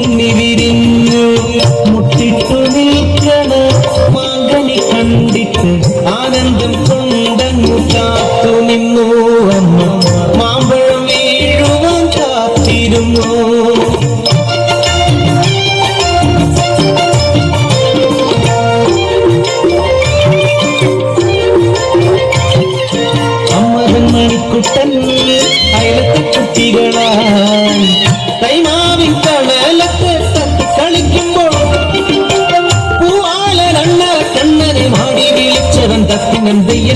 ഉണ്ണി വിരിഞ്ഞു മുട്ടിട്ടു നിൽക്കണ മാങ്കനി കണ്ടിട്ട് ആനന്ദം കൊണ്ടങ്ങു കാത്തു നിന്നു.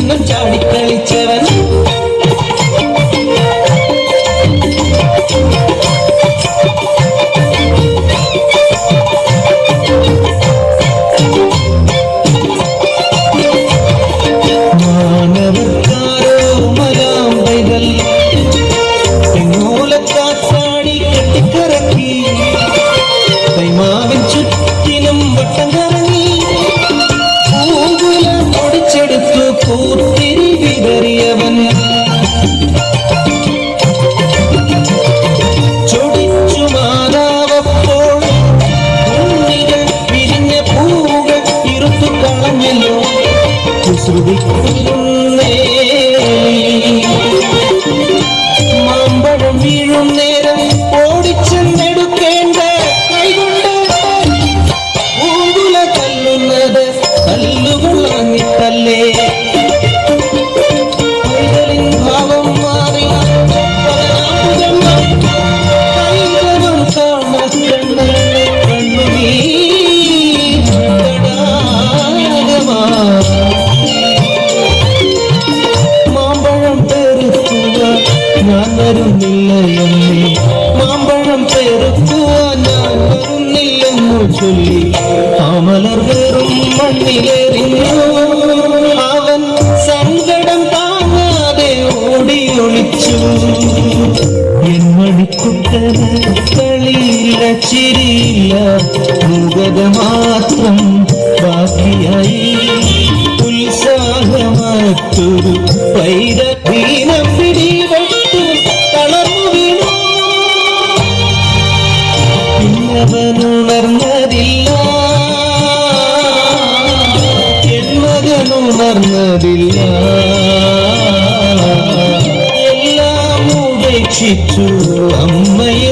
എന്നും ചാടിക്കളിച്ച് গেল। খুচরো বিক্রি வளம் பெருக்குவான் நான் வரும் நெல்லும் சொல்லி. அமலர் வெறும் மண்ணிலேறினோம் அவன் சங்கடம் தாங்காதே ஓடி ஒழிச்சு என் மணிக்குத்தன களியில சிறியில முகத மாத்திரம் பாக்கியாயி. உற்சாகமாத்தொரு பைர தீனம் பிடிவ പിന്നവനുണർന്നതില്ല എൻ മകനുണർന്നതില്ല എല്ലാം ഉപേക്ഷിച്ചു അമ്മയെ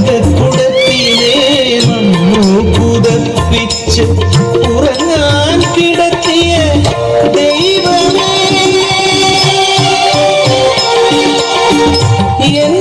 തങ്കക്കുടത്തിലേ വന്നു പുതപ്പിച്ച് ഉറങ്ങാൻ കിടത്തിയ ദൈവമേ. എൻ